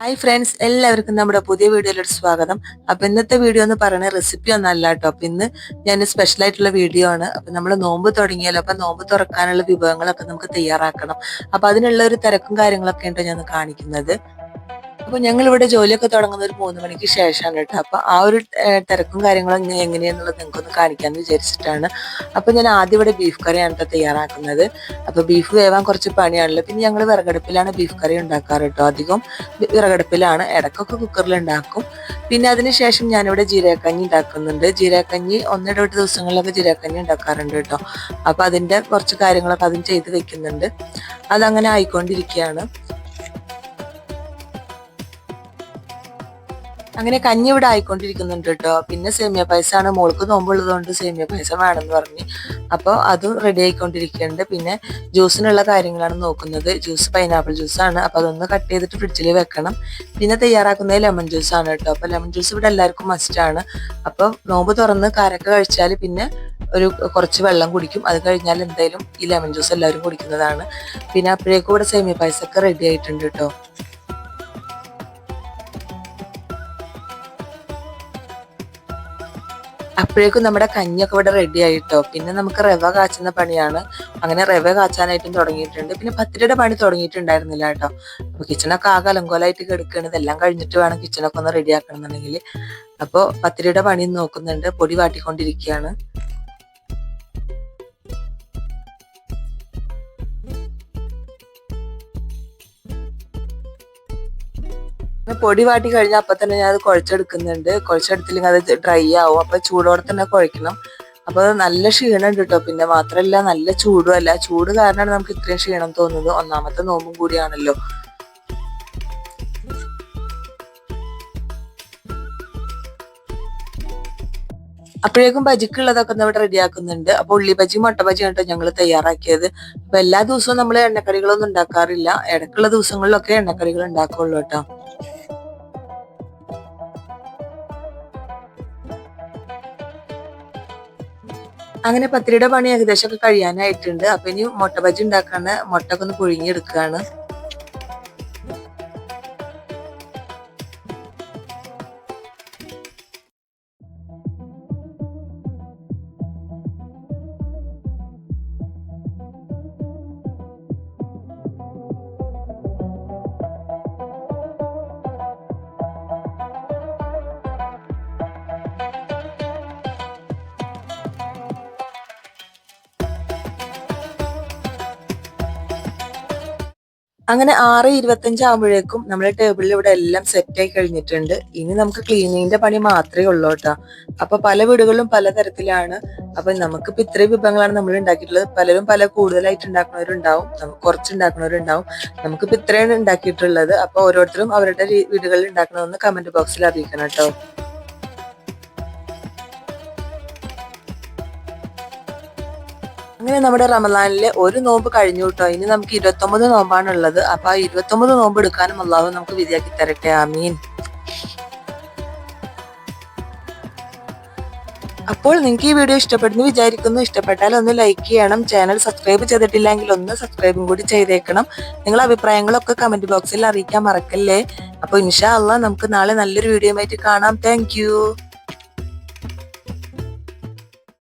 Hi friends എല്ലാവർക്കും നമ്മുടെ പുതിയ വീഡിയോയിലോട്ട് സ്വാഗതം. അപ്പൊ ഇന്നത്തെ വീഡിയോ എന്ന് പറയുന്നത് റെസിപ്പി ഒന്നും അല്ല കേട്ടോ. അപ്പൊ ഇന്ന് ഞാൻ സ്പെഷ്യൽ ആയിട്ടുള്ള വീഡിയോ ആണ്. അപ്പൊ നമ്മൾ നോമ്പ് തുടങ്ങിയാലോ അപ്പൊ നോമ്പ് തുറക്കാനുള്ള വിഭവങ്ങളൊക്കെ നമുക്ക് തയ്യാറാക്കണം. അപ്പൊ അതിനുള്ള ഒരു തിരക്കും കാര്യങ്ങളൊക്കെ ഉണ്ടോ ഞാൻ കാണിക്കുന്നത്. അപ്പൊ ഞങ്ങൾ ഇവിടെ ജോലിയൊക്കെ തുടങ്ങുന്ന ഒരു മൂന്ന് മണിക്ക് ശേഷമാണ് കേട്ടോ. അപ്പൊ ആ ഒരു തിരക്കും കാര്യങ്ങളും നിങ്ങൾക്ക് നിങ്ങൾക്കൊന്ന് കാണിക്കാന്ന് വിചാരിച്ചിട്ടാണ്. അപ്പൊ ഞാൻ ആദ്യം ഇവിടെ ബീഫ് കറിയാണ് കേട്ടോ തയ്യാറാക്കുന്നത്. അപ്പൊ ബീഫ് വേവാൻ കുറച്ച് പണിയാണല്ലോ. പിന്നെ ഞങ്ങൾ വിറകടുപ്പിലാണ് ബീഫ് കറി ഉണ്ടാക്കാറ് കേട്ടോ അധികം വിറകടുപ്പിലാണ്. ഇടയ്ക്കൊക്കെ കുക്കറിൽ ഉണ്ടാക്കും. പിന്നെ അതിനുശേഷം ഞാനിവിടെ ജീരകക്കഞ്ഞി ഉണ്ടാക്കുന്നുണ്ട്. ജീരകക്കഞ്ഞി ഒന്നിടവിട്ട് ദിവസങ്ങളിലൊക്കെ ജീരകക്കഞ്ഞി ഉണ്ടാക്കാറുണ്ട് കേട്ടോ അപ്പൊ അതിന്റെ കുറച്ച് കാര്യങ്ങളൊക്കെ അതും ചെയ്ത് വെക്കുന്നുണ്ട്. അതങ്ങനെ ആയിക്കൊണ്ടിരിക്കുകയാണ്. അങ്ങനെ കഞ്ഞി ഇവിടെ ആയിക്കൊണ്ടിരിക്കുന്നുണ്ട് കേട്ടോ. പിന്നെ സേമിയ പായസമാണ് മോൾക്ക് നോമ്പുള്ളത് കൊണ്ട് സേമിയ പായസം വേണമെന്ന് പറഞ്ഞ്. അപ്പോൾ അതും റെഡി ആയിക്കൊണ്ടിരിക്കുന്നുണ്ട്. പിന്നെ ജ്യൂസിനുള്ള കാര്യങ്ങളാണ് നോക്കുന്നത്. ജ്യൂസ് പൈനാപ്പിൾ ജ്യൂസാണ് അപ്പോൾ അതൊന്ന് കട്ട് ചെയ്തിട്ട് ഫ്രിഡ്ജിൽ വെക്കണം. പിന്നെ തയ്യാറാക്കുന്നത് ലെമൺ ജ്യൂസാണ് കേട്ടോ. അപ്പോൾ ലെമൺ ജ്യൂസ് ഇവിടെ എല്ലാവർക്കും മസ്റ്റാണ് അപ്പോൾ നോമ്പ് തുറന്ന് കാരക്ക കഴിച്ചാൽ പിന്നെ ഒരു കുറച്ച് വെള്ളം കുടിക്കും. അത് കഴിഞ്ഞാൽ എന്തായാലും ഈ ലെമൺ ജ്യൂസ് എല്ലാവരും കുടിക്കുന്നതാണ്. പിന്നെ അപ്പോഴേക്കും ഇവിടെ സേമിയ പായസമൊക്കെ റെഡി ആയിട്ടുണ്ട് കേട്ടോ. അപ്പോഴേക്കും നമ്മുടെ കഞ്ഞിയൊക്കെ ഇവിടെ റെഡി ആയിട്ടോ? പിന്നെ നമുക്ക് റവ കാച്ചുന്ന പണിയാണ്. അങ്ങനെ റവ കാച്ചാനായിട്ടും തുടങ്ങിയിട്ടുണ്ട്. പിന്നെ പത്തിരിയുടെ പണി തുടങ്ങിയിട്ടുണ്ടായിരുന്നില്ല കേട്ടോ. അപ്പൊ കിച്ചണൊക്കെ ആകെ അലങ്കോലായിട്ട് കിടക്കുകയാണ് ഇതെല്ലാം കഴിഞ്ഞിട്ട് വേണം കിച്ചണൊക്കെ ഒന്ന് റെഡി ആക്കണം എന്നുണ്ടെങ്കിൽ അപ്പോൾ പത്തിരിയുടെ പണി നോക്കുന്നുണ്ട്. പൊടി വാട്ടിക്കൊണ്ടിരിക്കുകയാണ്. പൊടി വാട്ടി കഴിഞ്ഞാൽ അപ്പൊ തന്നെ ഞാൻ അത് കുഴച്ചെടുക്കുന്നുണ്ട്. കുഴച്ചെടുത്തില്ലെങ്കിൽ അത് ഡ്രൈ ആവും. അപ്പൊ ചൂടോടെ തന്നെ കുഴക്കണം അപ്പൊ നല്ല ക്ഷീണം കേട്ടോ പിന്നെ മാത്രമല്ല നല്ല ചൂടും അല്ല. ചൂട് കാരണമാണ് നമുക്ക് ഇത്രയും ക്ഷീണം തോന്നുന്നത്. ഒന്നാമത്തെ നോമ്പും കൂടിയാണല്ലോ. അപ്പോഴേക്കും ബജിക്കുള്ളതൊക്കെ ഒന്ന് റെഡി റെഡിയാക്കുന്നുണ്ട്. അപ്പൊ ഉള്ളി ബജി മുട്ട ബജി കേട്ടോ ഞങ്ങൾ തയ്യാറാക്കിയത്. അപ്പൊ എല്ലാ ദിവസവും നമ്മൾ എണ്ണക്കറികളൊന്നും ഉണ്ടാക്കാറില്ല. ഇടയ്ക്കുള്ള ദിവസങ്ങളിലൊക്കെ എണ്ണക്കറികൾ ഉണ്ടാക്കുള്ളൂ കേട്ടോ അങ്ങനെ പത്തിരിയുടെ പണി ഏകദേശം ഒക്കെ കഴിയാനായിട്ടുണ്ട്. അപ്പൊ ഇനി മുട്ട ബജി ഉണ്ടാക്കാണ് മുട്ടക്കൊന്ന് ഒക്കെ ഒന്ന് പുഴുങ്ങിയെടുക്കുകയാണ്. അങ്ങനെ ആറ് ഇരുപത്തഞ്ച് ആകുമ്പോഴേക്കും നമ്മുടെ ടേബിളിൽ ഇവിടെ എല്ലാം സെറ്റ് ആയി കഴിഞ്ഞിട്ടുണ്ട്. ഇനി നമുക്ക് ക്ലീനിങ്ങിന്റെ പണി മാത്രമേ ഉള്ളൂ കേട്ടോ. അപ്പൊ പല വീടുകളിലും പലതരത്തിലാണ് അപ്പൊ നമുക്കിപ്പോ ഇത്രയും വിഭവങ്ങളാണ് നമ്മൾ ഉണ്ടാക്കിയിട്ടുള്ളത്. പലരും പല കൂടുതലായിട്ട് ഉണ്ടാക്കുന്നവരുണ്ടാവും. നമുക്ക് കുറച്ച് ഉണ്ടാക്കുന്നവരുണ്ടാവും. നമുക്കിപ്പോ ഇത്രയാണ് ഉണ്ടാക്കിയിട്ടുള്ളത്. അപ്പൊ ഓരോരുത്തരും അവരുടെ വീടുകളിൽ ഉണ്ടാക്കണമെന്ന് കമന്റ് ബോക്സിൽ അറിയിക്കണം കേട്ടോ. അങ്ങനെ നമ്മുടെ റമദാനിലെ ഒരു നോമ്പ് കഴിഞ്ഞു കേട്ടോ. ഇനി നമുക്ക് ഇരുപത്തൊമ്പത് നോമ്പാണ് ഉള്ളത് അപ്പൊ ആ ഇരുപത്തൊമ്പത് നോമ്പ് എടുക്കാനും അള്ളാഹു നമുക്ക് വിധിയാക്കി തരട്ടെ. ആമീൻ. അപ്പോൾ നിങ്ങൾക്ക് ഈ വീഡിയോ ഇഷ്ടപ്പെടുന്നു വിചാരിക്കുന്നു. ഇഷ്ടപ്പെട്ടാൽ ഒന്ന് ലൈക്ക് ചെയ്യണം. ചാനൽ സബ്സ്ക്രൈബ് ചെയ്തിട്ടില്ലെങ്കിൽ ഒന്ന് സബ്സ്ക്രൈബും കൂടി ചെയ്തേക്കണം. നിങ്ങളുടെ അഭിപ്രായങ്ങളൊക്കെ കമന്റ് ബോക്സിൽ അറിയിക്കാൻ മറക്കല്ലേ? അപ്പോൾ ഇൻഷാ അള്ളാഹ് നമുക്ക് നാളെ നല്ലൊരു വീഡിയോ ആയിട്ട് കാണാം. താങ്ക്